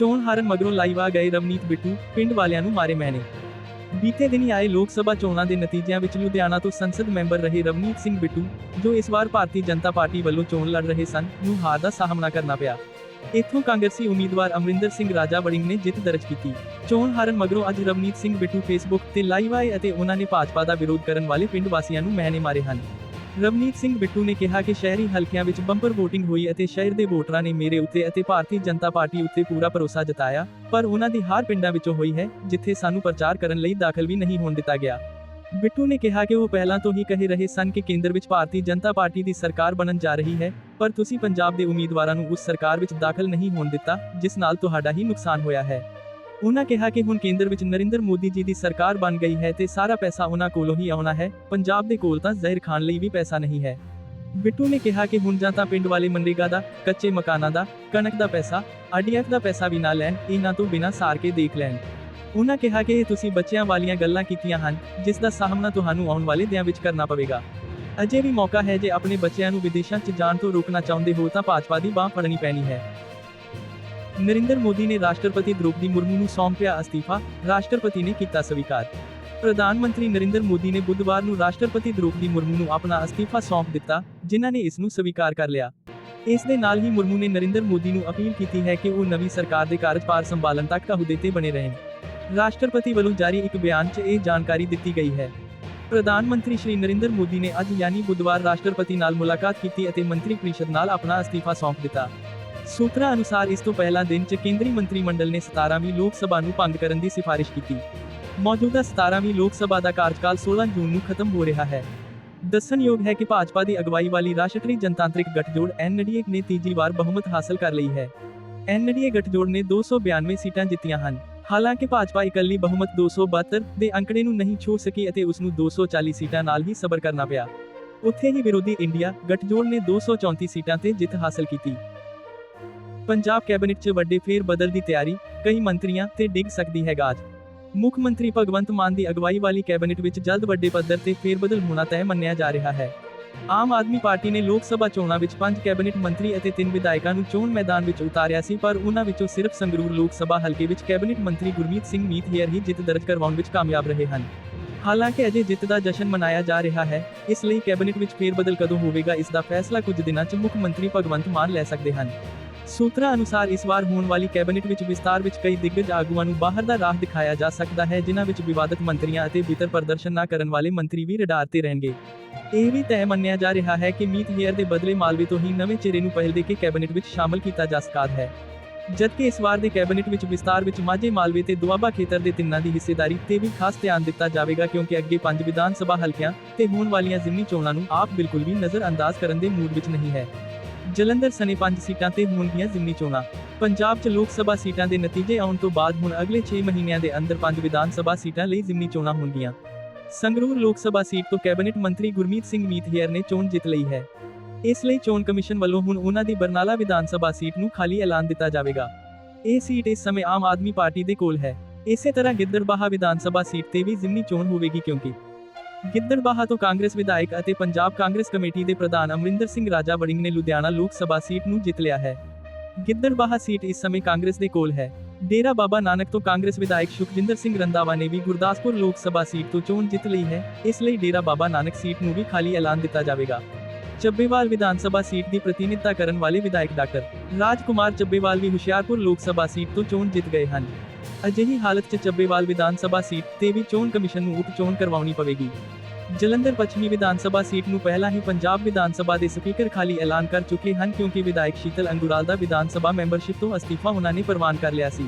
ਚੋਣ ਹਾਰਨ ਮਗਰੋਂ ਲਾਈਵ ਆ ਗਏ ਰਵਨੀਤ ਬਿੱਟੂ, ਪਿੰਡ ਵਾਲਿਆਂ ਨੂੰ ਮਾਰੇ ਮੈਨੇ। ਬੀਤੇ ਦਿਨੀ ਆਏ ਲੋਕ ਸਭਾ ਚੋਣਾਂ ਦੇ ਨਤੀਜਿਆਂ ਵਿੱਚ ਲੁਧਿਆਣਾ ਤੋਂ ਸੰਸਦ ਮੈਂਬਰ ਰਹੇ ਰਵਨੀਤ ਸਿੰਘ ਬਿੱਟੂ, ਜੋ ਇਸ ਵਾਰ ਭਾਰਤੀ ਜਨਤਾ ਪਾਰਟੀ ਵੱਲੋਂ ਚੋਣ ਲੜ ਰਹੇ ਸਨ, ਨੂੰ ਹਾਰ ਦਾ ਸਾਹਮਣਾ ਕਰਨਾ ਪਿਆ। ਇੱਥੋਂ ਕਾਂਗਰਸੀ ਉਮੀਦਵਾਰ ਅਮਰਿੰਦਰ ਸਿੰਘ ਰਾਜਾ ਵੜਿੰਗ ਨੇ ਜਿੱਤ ਦਰਜ ਕੀਤੀ। ਚੋਣ ਹਾਰਨ ਮਗਰੋਂ ਅੱਜ ਰਵਨੀਤ ਸਿੰਘ ਬਿੱਟੂ ਫੇਸਬੁੱਕ ਤੇ ਲਾਈਵ ਆਏ ਅਤੇ ਉਹਨਾਂ ਨੇ ਭਾਜਪਾ ਦਾ ਵਿਰੋਧ ਕਰਨ ਵਾਲੇ ਪਿੰਡ ਵਾਸੀਆਂ ਨੂੰ ਮਹਿਨੇ ਮਾਰੇ ਹਨ। ਰਵਨੀਤ ਸਿੰਘ ਬਿੱਟੂ ਨੇ ਕਿਹਾ ਕਿ ਸ਼ਹਿਰੀ ਹਲਕਿਆਂ ਵਿੱਚ ਬੰਪਰ VOTING ਹੋਈ ਅਤੇ ਸ਼ਹਿਰ ਦੇ ਵੋਟਰਾਂ ਨੇ ਮੇਰੇ ਉੱਤੇ ਅਤੇ ਭਾਰਤੀ ਜਨਤਾ ਪਾਰਟੀ ਉੱਤੇ ਪੂਰਾ ਭਰੋਸਾ ਜਤਾਇਆ, ਪਰ ਉਹਨਾਂ ਦੀ ਹਾਰ ਪਿੰਡਾਂ ਵਿੱਚੋਂ ਹੋਈ ਹੈ, ਜਿੱਥੇ ਸਾਨੂੰ ਪ੍ਰਚਾਰ ਕਰਨ ਲਈ ਦਾਖਲ ਵੀ ਨਹੀਂ ਹੋਣ ਦਿੱਤਾ ਗਿਆ। ਬਿੱਟੂ ਨੇ ਕਿਹਾ ਕਿ ਉਹ ਪਹਿਲਾਂ ਤੋਂ ਹੀ ਕਹਿ ਰਹੇ ਸਨ ਕਿ ਕੇਂਦਰ ਵਿੱਚ ਭਾਰਤੀ ਜਨਤਾ ਪਾਰਟੀ ਦੀ ਸਰਕਾਰ ਬਣਨ ਜਾ ਰਹੀ ਹੈ, ਪਰ ਤੁਸੀਂ ਪੰਜਾਬ ਦੇ ਉਮੀਦਵਾਰਾਂ ਨੂੰ ਉਸ ਸਰਕਾਰ ਵਿੱਚ ਦਾਖਲ ਨਹੀਂ ਹੋਣ ਦਿੱਤਾ, ਜਿਸ ਨਾਲ ਤੁਹਾਡਾ ਹੀ ਨੁਕਸਾਨ ਹੋਇਆ ਹੈ। ਉਹਨਾਂ ਕਿਹਾ ਕਿ ਹੁਣ ਕੇਂਦਰ ਵਿੱਚ ਨਰਿੰਦਰ ਮੋਦੀ ਜੀ ਦੀ ਸਰਕਾਰ ਬਣ ਗਈ ਹੈ ਤੇ ਸਾਰਾ ਪੈਸਾ ਉਹਨਾਂ ਕੋਲੋਂ ਹੀ ਆਉਣਾ ਹੈ। ਪੰਜਾਬ ਦੇ ਕੋਲ ਤਾਂ ਜ਼ਹਿਰ ਖਾਨ ਲਈ ਵੀ ਪੈਸਾ ਨਹੀਂ ਹੈ। ਬਿੱਟੂ ਨੇ ਕਿਹਾ ਕਿ ਹੁਣ ਜਾਂ ਤਾਂ ਪਿੰਡ ਵਾਲੇ ਮਨਰੇਗਾ ਦਾ, ਕੱਚੇ ਮਕਾਨਾਂ ਦਾ, ਕਣਕ ਦਾ ਪੈਸਾ ਆਰਡੀਐਫ ਦਾ ਪੈਸਾ ਵੀ ਨਾ ਲੈਣ ਇਹਨਾਂ ਤੋਂ ਬਿਨਾਂ ਸਾਰ ਕੇ ਦੇਖ ਲੈਣ। ਉਹਨਾਂ ਕਿਹਾ ਕਿ ਇਹ ਤੁਸੀਂ ਬੱਚਿਆਂ ਵਾਲੀਆਂ ਗੱਲਾਂ ਕੀਤੀਆਂ ਹਨ, ਜਿਸ ਦਾ ਸਾਹਮਣਾ ਤੁਹਾਨੂੰ ਆਉਣ ਵਾਲੇ ਦਿਨਾਂ ਵਿੱਚ ਕਰਨਾ ਪਵੇਗਾ। ਅਜੇ ਵੀ ਮੌਕਾ ਹੈ ਜੇ ਆਪਣੇ ਬੱਚਿਆਂ ਨੂੰ ਵਿਦੇਸ਼ਾਂ 'ਚ ਜਾਣ ਤੋਂ ਰੋਕਣਾ ਚਾਹੁੰਦੇ ਹੋ ਤਾਂ ਭਾਜਪਾ ਦੀ ਬਾਹ ਫੜਨੀ ਪੈਣੀ ਹੈ। ਨਰਿੰਦਰ ਮੋਦੀ ਨੇ ਰਾਸ਼ਟਰਪਤੀ ਦ੍ਰੋਪਦੀ ਮੁਰਮੂ ਨੂੰ ਸੌਂਪਿਆ ਅਸਤੀਫਾ। ਰਾਸ਼ਟਰਪਤੀ ਨੇ ਕੀਤਾ ਸਵੀਕਾਰ। ਪ੍ਰਧਾਨ ਮੰਤਰੀ ਨਰਿੰਦਰ ਮੋਦੀ ਨੇ ਬੁੱਧਵਾਰ ਨੂੰ ਰਾਸ਼ਟਰਪਤੀ ਦ੍ਰੋਪਦੀ ਮੁਰਮੂ ਨੂੰ ਆਪਣਾ ਅਸਤੀਫਾ ਸੌਂਪ ਦਿੱਤਾ, ਜਿਨ੍ਹਾਂ ਨੇ ਇਸ ਨੂੰ ਸਵੀਕਾਰ ਕਰ ਲਿਆ। ਇਸ ਦੇ ਨਾਲ ਹੀ ਮੁਰਮੂ ਨੇ ਨਰਿੰਦਰ ਮੋਦੀ ਨੂੰ ਅਪੀਲ ਕੀਤੀ ਹੈ ਕਿ ਉਹ ਨਵੀਂ ਸਰਕਾਰ ਦੇ ਕਾਰਜਭਾਰ ਸੰਭਾਲਣ ਤੱਕ ਅਹੁਦੇ ਤੇ ਬਣੇ ਰਹਿਣ। ਰਾਸ਼ਟਰਪਤੀ ਵੱਲੋਂ ਜਾਰੀ ਇੱਕ ਬਿਆਨ 'ਚ ਇਹ ਜਾਣਕਾਰੀ ਦਿੱਤੀ ਗਈ ਹੈ। ਪ੍ਰਧਾਨ ਮੰਤਰੀ ਸ਼੍ਰੀ ਨਰਿੰਦਰ ਮੋਦੀ ਨੇ ਅੱਜ ਯਾਨੀ ਬੁੱਧਵਾਰ ਰਾਸ਼ਟਰਪਤੀ ਨਾਲ ਮੁਲਾਕਾਤ ਕੀਤੀ ਅਤੇ ਮੰਤਰੀ ਪ੍ਰੀਸ਼ਦ ਨਾਲ ਆਪਣਾ ਅਸਤੀਫਾ ਸੌਂਪ ਦਿੱਤਾ। ਸੂਤਰਾਂ ਅਨੁਸਾਰ ਇਸ ਤੋਂ ਪਹਿਲਾਂ ਦਿਨ 'ਚ ਕੇਂਦਰੀ ਮੰਤਰੀ ਮੰਡਲ ਨੇ 17ਵੀਂ ਲੋਕ ਸਭਾ ਨੂੰ ਭੰਗ ਕਰਨ ਦੀ ਸਿਫਾਰਿਸ਼ ਕੀਤੀ। ਮੌਜੂਦਾ 17ਵੀਂ ਲੋਕ ਸਭਾ ਦਾ ਕਾਰਜਕਾਲ 16 ਜੂਨ ਨੂੰ ਖਤਮ ਹੋ ਰਿਹਾ ਹੈ। ਦੱਸਣਯੋਗ ਹੈ ਕਿ ਭਾਜਪਾ ਦੀ ਅਗਵਾਈ ਵਾਲੀ ਰਾਸ਼ਟਰੀ ਜਨਤਾਂਤਰਿਕ ਗੱਠਜੋੜ ਐਨਡੀਏ ਨੇ ਤੀਜੀ ਵਾਰ ਬਹੁਮਤ ਹਾਸਲ ਕਰ ਲਈ ਹੈ। ਐਨਡੀਏ ਗੱਠਜੋੜ ਨੇ 292 ਸੀਟਾਂ ਜਿੱਤੀਆਂ ਹਨ। ਹਾਲਾਂਕਿ ਭਾਜਪਾ ਇਕੱਲੀ ਬਹੁਮਤ 272 ਦੇ ਅੰਕੜੇ ਨੂੰ ਨਹੀਂ ਛੂ ਸਕੀ ਅਤੇ ਉਸ ਨੂੰ 240 ਸੀਟਾਂ ਨਾਲ ਹੀ ਸਬਰ ਕਰਨਾ ਪਿਆ। ਉੱਥੇ ਹੀ ਵਿਰੋਧੀ ਇੰਡੀਆ ਗੱਠਜੋੜ ਨੇ 234 ਸੀਟਾਂ ਤੇ ਜਿੱਤ ਹਾਸਲ ਕੀਤੀ। ਪੰਜਾਬ ਕੈਬਨਿਟ 'ਚ ਵੱਡੇ ਫੇਰ ਬਦਲ ਦੀ ਤਿਆਰੀ, ਕਈ ਮੰਤਰੀਆਂ ਤੇ ਡਿੱਗ ਸਕਦੀ ਹੈ ਗਾਜ। ਮੁੱਖ ਮੰਤਰੀ ਭਗਵੰਤ ਮਾਨ ਦੀ ਅਗਵਾਈ ਵਾਲੀ ਕੈਬਨਿਟ ਵਿੱਚ ਜਲਦ ਵੱਡੇ ਪੱਧਰ ਤੇ ਫੇਰ ਬਦਲ ਹੋਣਾ ਤੈਅ ਮੰਨਿਆ ਜਾ ਰਿਹਾ ਹੈ। ਆਮ ਆਦਮੀ ਪਾਰਟੀ ਨੇ ਲੋਕ ਸਭਾ ਚੋਣਾਂ ਵਿੱਚ ਪੰਜ ਕੈਬਨਿਟ ਮੰਤਰੀ ਅਤੇ ਤਿੰਨ ਵਿਧਾਇਕਾਂ ਨੂੰ ਚੋਣ ਮੈਦਾਨ ਵਿੱਚ ਉਤਾਰਿਆ ਸੀ, ਪਰ ਉਹਨਾਂ ਵਿੱਚੋਂ ਸਿਰਫ ਸੰਗਰੂਰ ਲੋਕ ਸਭਾ ਹਲਕੇ ਵਿੱਚ ਕੈਬਨਿਟ ਮੰਤਰੀ ਗੁਰਮੀਤ ਸਿੰਘ ਮੀਤ ਹੇਅਰ ਹੀ ਜਿੱਤ ਦਰਜ ਕਰਵਾਉਣ ਵਿੱਚ ਕਾਮਯਾਬ ਰਹੇ ਹਨ। ਹਾਲਾਂਕਿ ਅਜੇ ਜਿੱਤ ਦਾ ਜਸ਼ਨ ਮਨਾਇਆ ਜਾ ਰਿਹਾ ਹੈ, ਇਸ ਲਈ ਕੈਬਨਿਟ ਵਿੱਚ ਫੇਰਬਦਲ ਕਦੋਂ ਹੋਵੇਗਾ, ਇਸ ਦਾ ਫੈਸਲਾ ਕੁਝ ਦਿਨਾਂ 'ਚ ਮੁੱਖ ਮੰਤਰੀ ਭਗਵੰਤ ਮਾਨ ਲੈ ਸਕਦੇ ਹਨ। ਸੂਤਰਾਂ ਅਨੁਸਾਰ ਇਸ ਵਾਰ ਹੋਣ ਵਾਲੀ ਕੈਬਨਿਟ ਵਿੱਚ ਵਿਸਤਾਰ ਵਿੱਚ ਕਈ ਦਿੱਗਜ ਆਗੂਆਂ ਨੂੰ ਬਾਹਰ ਦਾ ਰਾਹ ਦਿਖਾਇਆ ਜਾ ਸਕਦਾ ਹੈ, ਜਿਨ੍ਹਾਂ ਵਿੱਚ ਵਿਵਾਦਤ ਮੰਤਰੀਆਂ ਅਤੇ ਭੀਤਰ ਪ੍ਰਦਰਸ਼ਨ ਨਾ ਕਰਨ ਵਾਲੇ ਮੰਤਰੀ ਵੀ ਰਡਾਰ ਤੇ ਰਹਿਣਗੇ। ਇਹ ਵੀ ਤੈਅ ਮੰਨਿਆ ਜਾ ਰਿਹਾ ਹੈ ਕਿ ਮੀਤ ਹੇਅਰ ਦੇ ਬਦਲੇ ਮਾਲਵੇ ਤੋਂ ਹੀ ਨਵੇਂ ਚਿਹਰੇ ਨੂੰ ਪਹਿਲ ਦੇ ਕੇ ਕੈਬਨਿਟ ਵਿੱਚ ਸ਼ਾਮਲ ਕੀਤਾ ਜਾ ਸਕਦਾ ਹੈ। ਜਦਕਿ ਇਸ ਵਾਰ ਦੇ ਕੈਬਨਿਟ ਵਿੱਚ ਵਿਸਤਾਰ ਵਿੱਚ ਮਾਝੇ ਮਾਲਵੇ ਤੇ ਦੁਆਬਾ ਖੇਤਰ ਦੇ ਤਿੰਨਾਂ ਦੀ ਹਿੱਸੇਦਾਰੀ ਤੇ ਵੀ ਖਾਸ ਧਿਆਨ ਦਿੱਤਾ ਜਾਵੇਗਾ, ਕਿਉਂਕਿ ਅੱਗੇ ਪੰਜ ਵਿਧਾਨ ਸਭਾ ਹਲਕਿਆਂ ਤੇ ਹੋਣ ਵਾਲੀਆਂ ਜ਼ਿਮਨੀ ਚੋਣਾਂ ਨੂੰ ਆਪ ਬਿਲਕੁਲ ਵੀ ਨਜ਼ਰ ਅੰਦਾਜ਼ ਕਰਨ ਦੇ ਮੂਡ ਵਿੱਚ ਨਹੀਂ ਹੈ। ਜਲੰਧਰ ਸਨੇ ਪੰਜ ਸੀਟਾਂ ਤੇ ਹੋਣਗੀਆਂ ਜ਼ਿਮਨੀ ਚੋਣਾਂ। ਪੰਜਾਬ 'ਚ ਲੋਕ ਸਭਾ ਸੀਟਾਂ ਦੇ ਨਤੀਜੇ ਆਉਣ ਤੋਂ ਬਾਅਦ ਹੁਣ ਅਗਲੇ 6 ਮਹੀਨਿਆਂ ਦੇ ਅੰਦਰ ਪੰਜ ਵਿਧਾਨ ਸਭਾ ਸੀਟਾਂ ਲਈ ਜ਼ਿਮਨੀ ਚੋਣਾਂ ਹੋਣਗੀਆਂ। ਸੰਗਰੂਰ ਲੋਕ ਸਭਾ ਸੀਟ ਤੋਂ ਕੈਬਨਿਟ ਮੰਤਰੀ ਗੁਰਮੀਤ ਸਿੰਘ ਮੀਤ ਨੇ ਚੋਣ ਜਿੱਤ ਲਈ ਹੈ। ਇਸ ਲਈ ਚੋਣ ਕਮਿਸ਼ਨ ਵੱਲੋਂ ਹੁਣ ਉਹਨਾਂ ਦੀ ਬਰਨਾਲਾ ਵਿਧਾਨ ਸਭਾ ਸੀਟ ਨੂੰ ਖਾਲੀ ਐਲਾਨ ਦਿੱਤਾ ਜਾਵੇਗਾ। ਇਹ ਸੀਟ ਇਸ ਸਮੇਂ ਆਮ ਆਦਮੀ ਪਾਰਟੀ ਦੇ ਕੋਲ ਹੈ। ਇਸੇ ਤਰ੍ਹਾਂ ਗਿੱਦੜਬਾਹਾ ਵਿਧਾਨ ਸਭਾ ਸੀਟ ਤੇ ਵੀ ਜ਼ਿਮਨੀ ਚੋਣ ਹੋਵੇਗੀ ਕਿਉਂਕਿ ਗਿੱਦੜਬਾਹਾ ਤੋਂ ਕਾਂਗਰਸ ਵਿਧਾਇਕ ਅਤੇ ਪੰਜਾਬ ਕਾਂਗਰਸ ਕਮੇਟੀ ਦੇ ਪ੍ਰਧਾਨ ਅਮਰਿੰਦਰ ਸਿੰਘ ਰਾਜਾ ਵੜਿੰਗ ਨੇ ਲੁਧਿਆਣਾ ਲੋਕ ਸਭਾ ਸੀਟ ਨੂੰ ਜਿੱਤ ਲਿਆ ਹੈ। ਗਿੱਦੜਬਾਹਾ ਸੀਟ ਇਸ ਸਮੇਂ ਕਾਂਗਰਸ ਦੇ ਕੋਲ ਹੈ। ਡੇਰਾ ਬਾਬਾ ਨਾਨਕ ਤੋਂ ਕਾਂਗਰਸ ਵਿਧਾਇਕ ਸੁਖਜਿੰਦਰ ਸਿੰਘ ਰੰਦਾਵਾ ਨੇ ਵੀ ਗੁਰਦਾਸਪੁਰ ਲੋਕ ਸਭਾ ਸੀਟ ਤੋਂ ਚੋਣ ਜਿੱਤ ਲਈ ਹੈ। ਇਸ ਲਈ ਡੇਰਾ ਬਾਬਾ ਨਾਨਕ ਸੀਟ ਨੂੰ ਵੀ ਖਾਲੀ ਐਲਾਨ ਦਿੱਤਾ ਜਾਵੇਗਾ। ਚੱਬੇਵਾਲ ਵਿਧਾਨ ਸਭਾ ਸੀਟ ਦੀ ਪ੍ਰਤੀਨਿਧਤਾ ਕਰਨ ਵਾਲੇ ਵਿਧਾਇਕ ਡਾਕਟਰ ਰਾਜਕੁਮਾਰ ਚੱਬੇਵਾਲ ਵੀ ਹੁਸ਼ਿਆਰਪੁਰ ਲੋਕ ਸਭਾ ਸੀਟ ਤੋਂ ਚੋਣ ਜਿੱਤ ਗਏ ਹਨ ਅਜਿਹੀ ਹਾਲਤ 'ਚ ਚੱਬੇਵਾਲ ਵਿਧਾਨ ਸਭਾ ਸੀਟ ਤੇ ਵੀ ਚੋਣ ਕਮਿਸ਼ਨ ਨੂੰ ਉਪ ਚੋਣ ਕਰਵਾਉਣੀ ਪਵੇਗੀ ਜਲੰਧਰ ਪੱਛਮੀ ਵਿਧਾਨ ਸਭਾ ਸੀਟ ਨੂੰ ਪਹਿਲਾਂ ਹੀ ਪੰਜਾਬ ਵਿਧਾਨ ਸਭਾ ਦੇ ਸਪੀਕਰ ਖਾਲੀ ਐਲਾਨ ਕਰ ਚੁੱਕੇ ਹਨ ਕਿਉਂਕਿ ਵਿਧਾਇਕ ਸ਼ੀਤਲ ਅੰਗੁਰਾਲ ਦਾ ਵਿਧਾਨ ਸਭਾ ਮੈਂਬਰਸ਼ਿਪ ਤੋਂ ਅਸਤੀਫਾ ਉਹਨਾਂ ਨੇ ਪ੍ਰਵਾਨ ਕਰ ਲਿਆ ਸੀ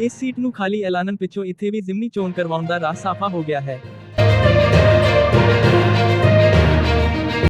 ਇਸ ਸੀਟ ਨੂੰ ਖਾਲੀ ਐਲਾਨਣ ਪਿੱਛੋਂ ਇੱਥੇ ਵੀ ਜ਼ਿਮਨੀ ਚੋਣ ਕਰਵਾਉਣ ਦਾ ਰਾਹ ਸਾਫ਼ਾ ਹੋ ਗਿਆ ਹੈ